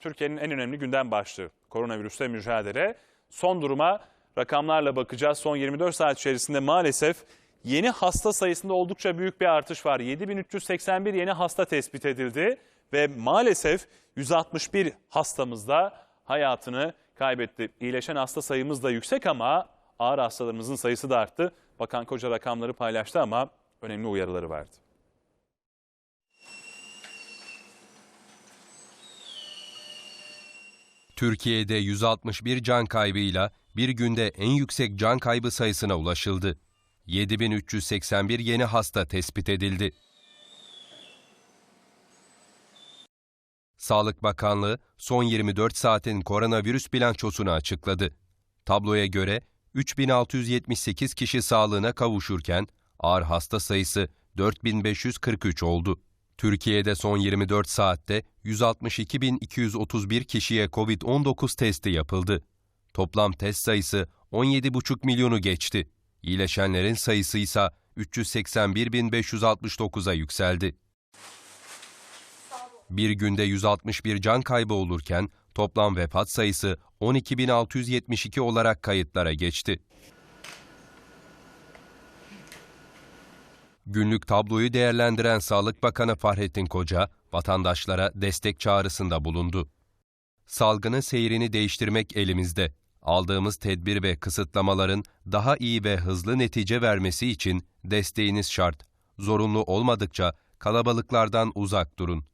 Türkiye'nin en önemli gündem başlığı koronavirüsle mücadele. Son duruma rakamlarla bakacağız. Son 24 saat içerisinde maalesef yeni hasta sayısında oldukça büyük bir artış var. 7381 yeni hasta tespit edildi ve maalesef 161 hastamız da hayatını kaybetti. İyileşen hasta sayımız da yüksek ama ağır hastalarımızın sayısı da arttı. Bakan Koca rakamları paylaştı ama önemli uyarıları vardı. Türkiye'de 161 can kaybıyla bir günde en yüksek can kaybı sayısına ulaşıldı. 7381 yeni hasta tespit edildi. Sağlık Bakanlığı son 24 saatin koronavirüs bilançosunu açıkladı. Tabloya göre 3678 kişi sağlığına kavuşurken ağır hasta sayısı 4543 oldu. Türkiye'de son 24 saatte 162.231 kişiye COVID-19 testi yapıldı. Toplam test sayısı 17,5 milyonu geçti. İyileşenlerin sayısı ise 381.569'a yükseldi. Bir günde 161 can kaybı olurken toplam vefat sayısı 12.672 olarak kayıtlara geçti. Günlük tabloyu değerlendiren Sağlık Bakanı Fahrettin Koca, vatandaşlara destek çağrısında bulundu. Salgının seyrini değiştirmek elimizde. Aldığımız tedbir ve kısıtlamaların daha iyi ve hızlı netice vermesi için desteğiniz şart. Zorunlu olmadıkça kalabalıklardan uzak durun.